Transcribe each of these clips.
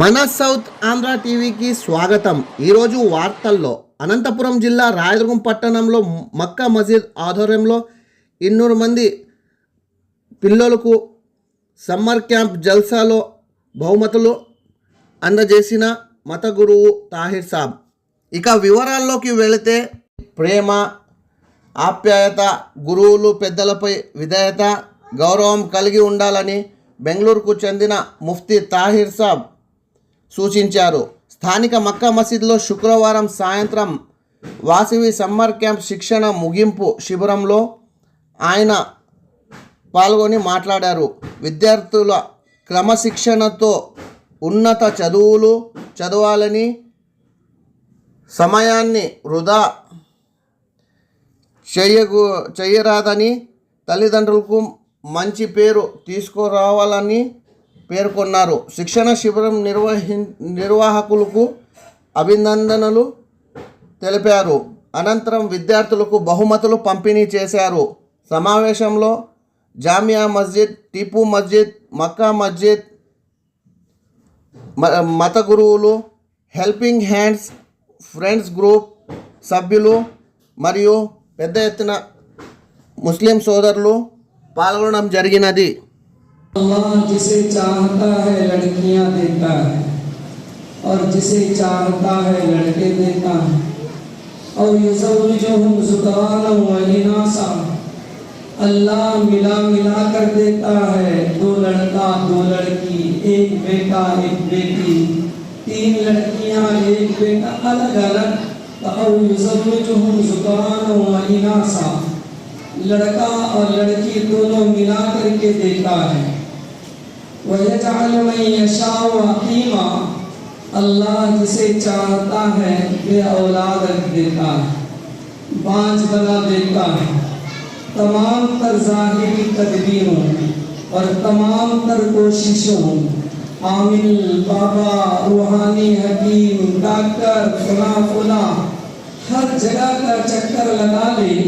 మన సౌత్ ఆంధ్ర టీవీకి స్వాగతం. ఈరోజు వార్తల్లో అనంతపురం జిల్లా రాయదుర్గం పట్టణంలో మక్కా మసీద్ ఆధ్వర్యంలో ఇన్నూరు మంది పిల్లలకు సమ్మర్ క్యాంప్ జల్సాలో బహుమతులు అందజేసిన మత గురువు తాహిర్ సాబ్. ఇక వివరాల్లోకి వెళితే ప్రేమ ఆప్యాయత గురువులు పెద్దలపై విధేయత గౌరవం కలిగి ఉండాలని బెంగళూరుకు చెందిన ముఫ్తీ తాహిర్ సాబ్ సూచించారు. స్థానిక మక్కా మసీద్లో శుక్రవారం సాయంత్రం వాసవి సమ్మర్ క్యాంప్ శిక్షణ ముగింపు శిబిరంలో ఆయన పాల్గొని మాట్లాడారు. విద్యార్థుల క్రమశిక్షణతో ఉన్నత చదువులు చదవాలని సమయాన్ని వృధా చేయగు చేయరాదని తల్లిదండ్రులకు మంచి పేరు తీసుకురావాలని పేర్కొన్నారు. శిక్షణ శిబిరం నిర్వహి నిర్వాహకులకు అభినందనలు తెలిపారు. అనంతరం విద్యార్థులకు బహుమతులు పంపిణీ చేశారు. సమావేశంలో జామియా మస్జిద్ టీపు మస్జిద్ మక్కా మస్జిద్ మ- మత గురువులు హెల్పింగ్ హ్యాండ్స్ ఫ్రెండ్స్ గ్రూప్ సభ్యులు మరియు పెద్ద ఎత్తున ముస్లిం సోదరులు పాల్గొనడం జరిగినది. اللہ جسے چاہتا ہے لڑکیاں دیتا ہے اور جسے چاہتا ہے لڑکے دیتا ہے۔ اور یہ سب زکرانا و اناسا۔ اللہ ملا ملا کر دیتا ہے دو لڑکا، دو لڑکی، ایک بیٹا، ایک بیٹی۔ تین لڑکیاں، ایک بیٹا، الگ الگ۔ اور یزوجہم زکرانا و اناسا۔ لڑکا اور لڑکی دونوں ملا کر کے دیتا ہے۔ وَيَجْعَلُ مَنْ يَشَاءُ عَقِيمًا اللہ جسے چاہتا ہے، بے اولاد رکھ دیتا ہے بانج بنا دیتا ہے۔ تمام تر ظاہری تدبیروں اور تمام تر کوششوں۔ عامل بابا روحانی حکیم، ڈاکٹر فلا فلا ہر جگہ کا چکر لگا لے،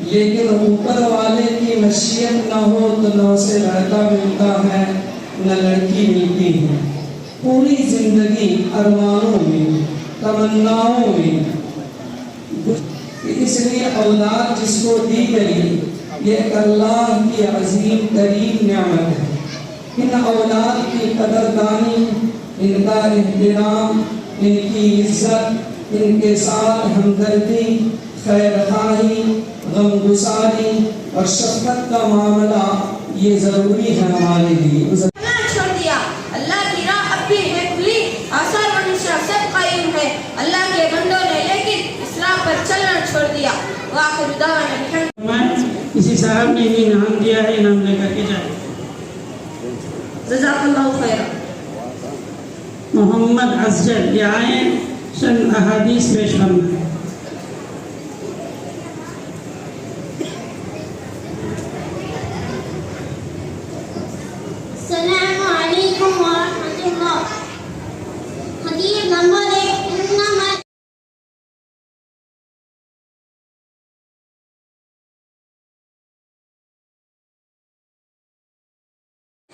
لیکن اوپر والے کی مشیت نہ ہو تو نو سے لڑکا ملتا ہے۔ نہ لڑکی ملتی ہے۔ پوری زندگی ارمانوں میں، تمناؤں میں۔ اس لیے اولاد جس کو دی گئی، یہ اللہ کی عظیم ترین نعمت ہے۔ ان اولاد کی قدردانی، ان کا احترام، ان کی عزت، ان کے ساتھ ہمدردی، خیر خواہی، غم گساری اور شفقت کا معاملہ یہ ضروری ہے ہمارے لیے۔ اللہ کے بندوں نے لیکن اسلام پر چلنا چھوڑ دیا۔ وآخر دعوانا اسی صاحب نے ہی نام دیا ہے نام لے کر کے جائے جزاک اللہ خیر محمد عزجر یہ آئیں سن احادیث پیش کرنا ہے السلام علیکم ورحمۃ اللہ۔ حدیث نمبر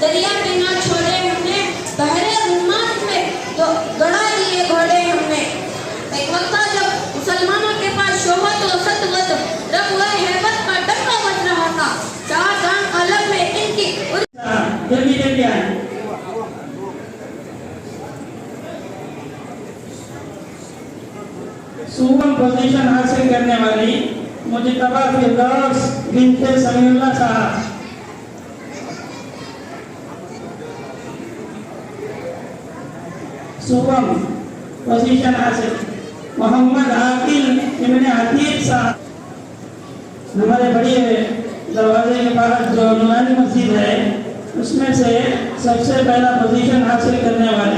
دریا میں نہ چھوڑے ہم نے بحر ظلمات میں تو گڑا دیے گھوڑے ہم نے ایک وقت جب مسلمانوں کے پاس و رب حیبت کا رہا تھا جان ان کی جلدی جلدی پوزیشن حاصل کرنے والی مجتبہ اللہ صاحب صوبہ پوزیشن حاصل محمد عاقل ابن عتیق صاحب ہمارے بڑے دروازے کے پاس جو نورانی مسجد ہے، اس میں سے سب سے پہلا پوزیشن حاصل کرنے والے